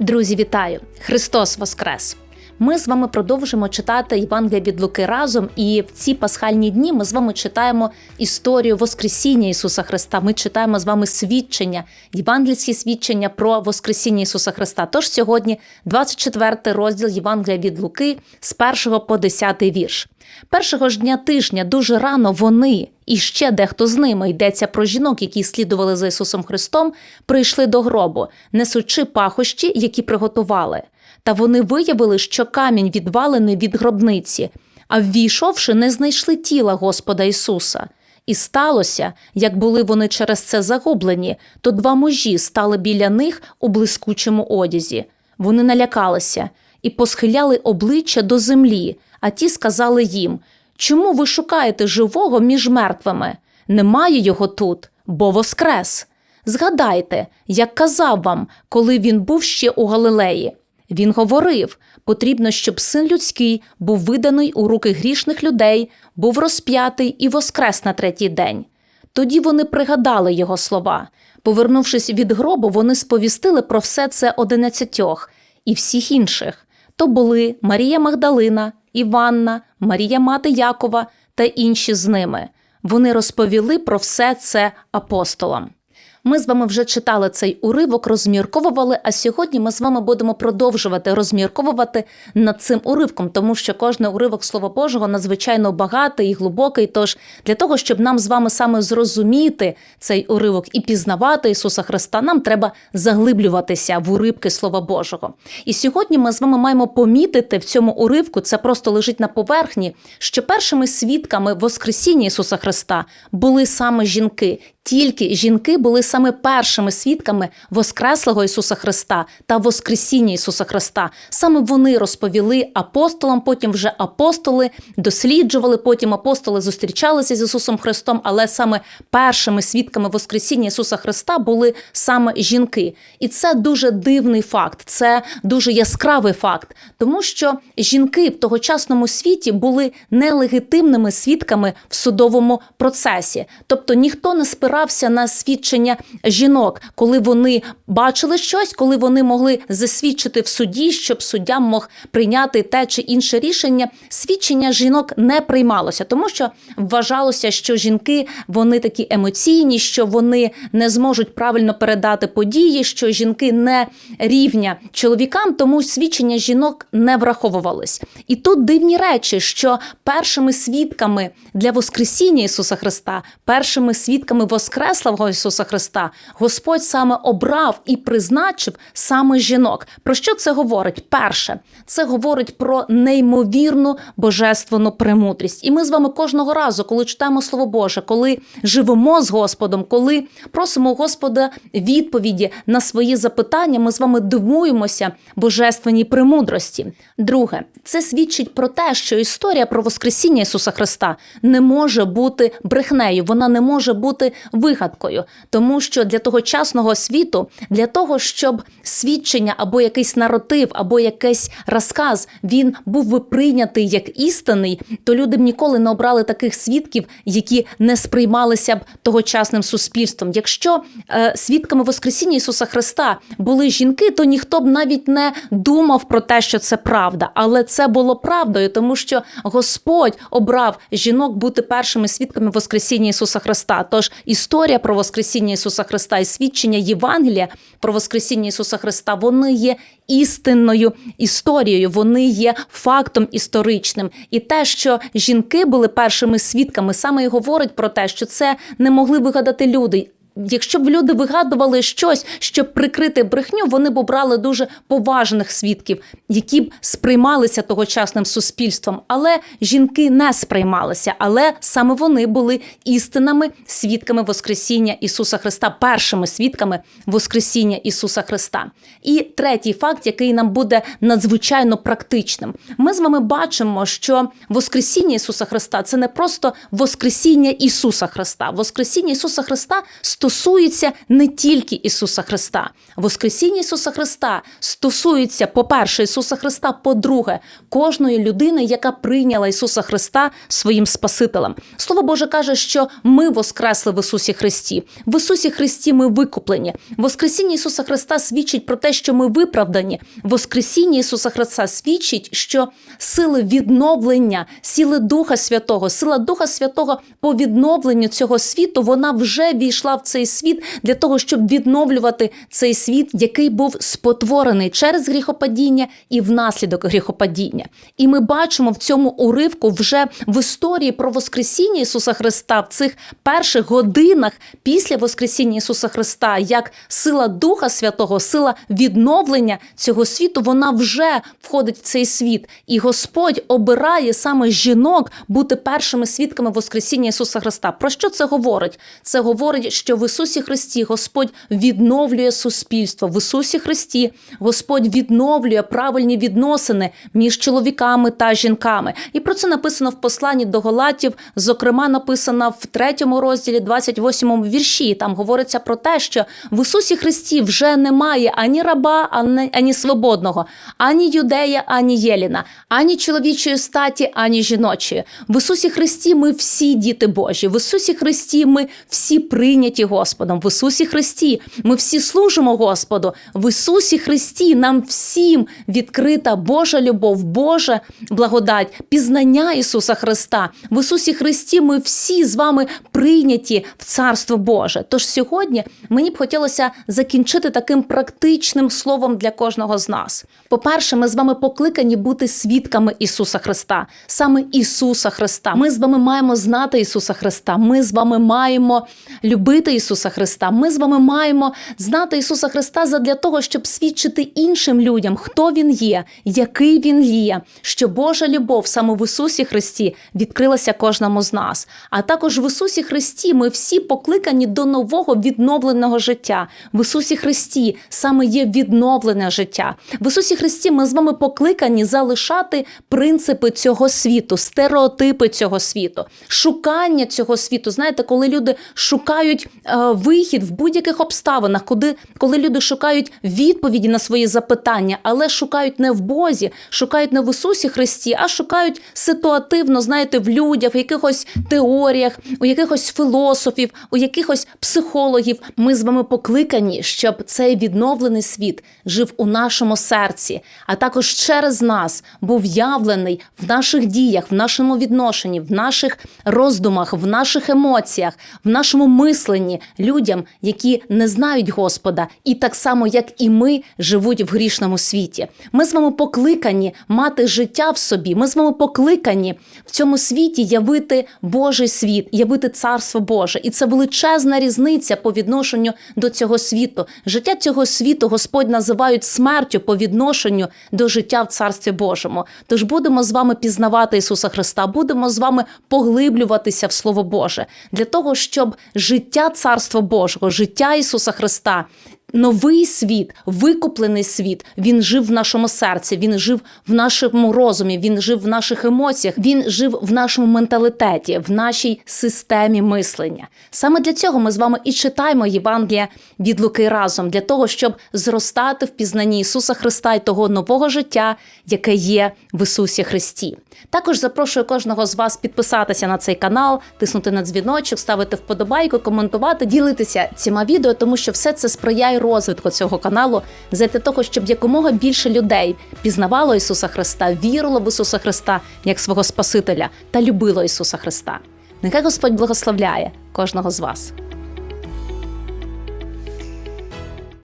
Друзі, вітаю! Христос Воскрес! Ми з вами продовжимо читати Євангелія від Луки разом, і в ці пасхальні дні ми з вами читаємо історію Воскресіння Ісуса Христа. Ми читаємо з вами свідчення, євангельські свідчення про Воскресіння Ісуса Христа. Тож сьогодні 24 розділ Євангелія від Луки з 1 по 10 вірш. Першого ж дня тижня дуже рано вони і ще дехто з ними йдеться про жінок, які слідували за Ісусом Христом, прийшли до гробу, несучи пахощі, які приготували. Та вони виявили, що камінь відвалений від гробниці, а ввійшовши, не знайшли тіла Господа Ісуса. І сталося, як були вони через це загублені, то два мужі стали біля них у блискучому одязі. Вони налякалися і посхиляли обличчя до землі, а ті сказали їм: Чому ви шукаєте живого між мертвими? Немає його тут, бо воскрес. Згадайте, як казав вам, коли він був ще у Галилеї. Він говорив: потрібно, щоб син людський був виданий у руки грішних людей, був розп'ятий і воскрес на третій день. Тоді вони пригадали його слова. Повернувшись від гробу, вони сповістили про все це одинадцятьох і всіх інших. То були Марія Магдалина, Іванна, Марія Мати Якова та інші з ними. Вони розповіли про все це апостолам. Ми з вами вже читали цей уривок, розмірковували. А сьогодні ми з вами будемо продовжувати розмірковувати над цим уривком, тому що кожний уривок Слова Божого надзвичайно багатий і глибокий. Тож для того, щоб нам з вами саме зрозуміти цей уривок і пізнавати Ісуса Христа, нам треба заглиблюватися в уривки Слова Божого. І сьогодні ми з вами маємо помітити в цьому уривку, це просто лежить на поверхні, що першими свідками Воскресіння Ісуса Христа були саме жінки. Тільки жінки були саме першими свідками Воскреслого Ісуса Христа та Воскресіння Ісуса Христа. Саме вони розповіли апостолам, потім вже апостоли досліджували, потім апостоли зустрічалися з Ісусом Христом, але саме першими свідками Воскресіння Ісуса Христа були саме жінки. І це дуже дивний факт, це дуже яскравий факт, тому що жінки в тогочасному світі були нелегітимними свідками в судовому процесі, тобто ніхто не спирався на свідчення жінок, коли вони бачили щось, коли вони могли засвідчити в суді, щоб суддя мог прийняти те чи інше рішення. Свідчення жінок не приймалося, тому що вважалося, що жінки вони такі емоційні, що вони не зможуть правильно передати події, що жінки не рівня чоловікам, тому свідчення жінок не враховувались. І тут дивні речі, що першими свідками для Воскресіння Ісуса Христа, першими свідками Воскреслого Ісуса Христа, Господь саме обрав і призначив саме жінок. Про що це говорить? Перше, це говорить про неймовірну божественну премудрість. І ми з вами кожного разу, коли читаємо Слово Боже, коли живемо з Господом, коли просимо Господа відповіді на свої запитання, ми з вами дивуємося божественній премудрості. Друге, це свідчить про те, що історія про Воскресіння Ісуса Христа не може бути брехнею, вона не може бути вигадкою, тому що для тогочасного світу, для того, щоб свідчення або якийсь наратив, або якийсь розказ він був би прийнятий як істинний, то люди б ніколи не обрали таких свідків, які не сприймалися б тогочасним суспільством. Якщо е, свідками Воскресіння Ісуса Христа були жінки, то ніхто б навіть не думав про те, що це правда, але це було правдою, тому що Господь обрав жінок бути першими свідками Воскресіння Ісуса Христа. Тож історія про Воскресіння Ісуса Христа і свідчення Євангелія про Воскресіння Ісуса Христа вони є істинною історією, вони є фактом історичним. І те, що жінки були першими свідками, саме і говорить про те, що це не могли вигадати люди. Якщо б люди вигадували щось, щоб прикрити брехню, вони б обрали дуже поважних свідків, які б сприймалися тогочасним суспільством. Але жінки не сприймалися. Але саме вони були істинними свідками Воскресіння Ісуса Христа, першими свідками Воскресіння Ісуса Христа. І третій факт, який нам буде надзвичайно практичним. Ми з вами бачимо, що Воскресіння Ісуса Христа це не просто Воскресіння Ісуса Христа. Воскресіння Ісуса Христа стосується стосується не тільки Ісуса Христа. Воскресіння Ісуса Христа стосується, по-перше, Ісуса Христа, по-друге, кожної людини, яка прийняла Ісуса Христа своїм Спасителем. Слово Боже каже, що ми воскресли в Ісусі Христі. В Ісусі Христі ми викуплені. Воскресіння Ісуса Христа свідчить про те, що ми виправдані. Воскресіння Ісуса Христа свідчить, що сили відновлення, сили Духа Святого, сила Духа Святого по відновленню цього світу, вона вже війшла в цей світ для того, щоб відновлювати цей світ, який був спотворений через гріхопадіння і внаслідок гріхопадіння. І ми бачимо в цьому уривку вже в історії про Воскресіння Ісуса Христа в цих перших годинах після Воскресіння Ісуса Христа, як сила Духа Святого, сила відновлення цього світу, вона вже входить в цей світ. І Господь обирає саме жінок бути першими свідками Воскресіння Ісуса Христа. Про що це говорить? Це говорить, що в Ісусі Христі Господь відновлює суспільство. В Ісусі Христі Господь відновлює правильні відносини між чоловіками та жінками. І про це написано в посланні до Галатів, зокрема, написано в третьому розділі, 28 вірші. Там говориться про те, що в Ісусі Христі вже немає ані раба, ані, ані свободного, ані юдея, ані єліна, ані чоловічої статі, ані жіночої. В Ісусі Христі ми всі діти Божі. В Ісусі Христі ми всі прийняті Господом. В Ісусі Христі ми всі служимо Господу. В Ісусі Христі нам всім відкрита Божа любов, Божа благодать, пізнання Ісуса Христа. В Ісусі Христі ми всі з вами прийняті в Царство Боже. Тож сьогодні мені б хотілося закінчити таким практичним словом для кожного з нас. По-перше, ми з вами покликані бути свідками Ісуса Христа, саме Ісуса Христа. Ми з вами маємо знати Ісуса Христа. Ми з вами маємо любити Ісуса Христа. Ми з вами маємо знати Ісуса Христа задля того, щоб свідчити іншим людям, хто Він є, який Він є, що Божа любов саме в Ісусі Христі відкрилася кожному з нас. А також в Ісусі Христі ми всі покликані до нового відновленого життя. В Ісусі Христі саме є відновлене життя. В Ісусі Христі ми з вами покликані залишати принципи цього світу, стереотипи цього світу, шукання цього світу. Знаєте, коли люди шукають е, вихід в будь-яких обставинах, коли, коли люди шукають відповіді на свої запитання, але шукають не в Бозі, шукають не в Ісусі Христі, а шукають ситуативно, знаєте, в людях, в якихось теоріях, у якихось філософів, у якихось психологів. Ми з вами покликані, щоб цей відновлений світ жив у нашому серці, а також через нас був явлений в наших діях, в нашому відношенні, в наших роздумах, в наших емоціях, в нашому мисленні людям, які не знають Господа, і так само, як і ми, живуть в грішному світі. Ми з вами покликані мати життя в собі. Ми з вами покликані в цьому світі явити Божий світ, явити царство Боже, і це величезна різниця по відношенню до цього світу. Життя цього світу Господь називають смертю по відношенню до життя в Царстві Божому. Тож будемо з вами пізнавати Ісуса Христа, будемо з вами поглиблюватися в Слово Боже для того, щоб життя Царства Божого, життя Ісуса Христа. Новий світ, викуплений світ, він жив в нашому серці, він жив в нашому розумі, він жив в наших емоціях, він жив в нашому менталітеті, в нашій системі мислення. Саме для цього ми з вами і читаємо Євангелія від Луки разом, для того, щоб зростати в пізнанні Ісуса Христа і того нового життя, яке є в Ісусі Христі. Також запрошую кожного з вас підписатися на цей канал, тиснути на дзвіночок, ставити вподобайку, коментувати, ділитися цими відео, тому що все це сприяє розвитку цього каналу, для того, щоб якомога більше людей пізнавало Ісуса Христа, вірило в Ісуса Христа як свого Спасителя та любило Ісуса Христа. Нехай Господь благословляє кожного з вас.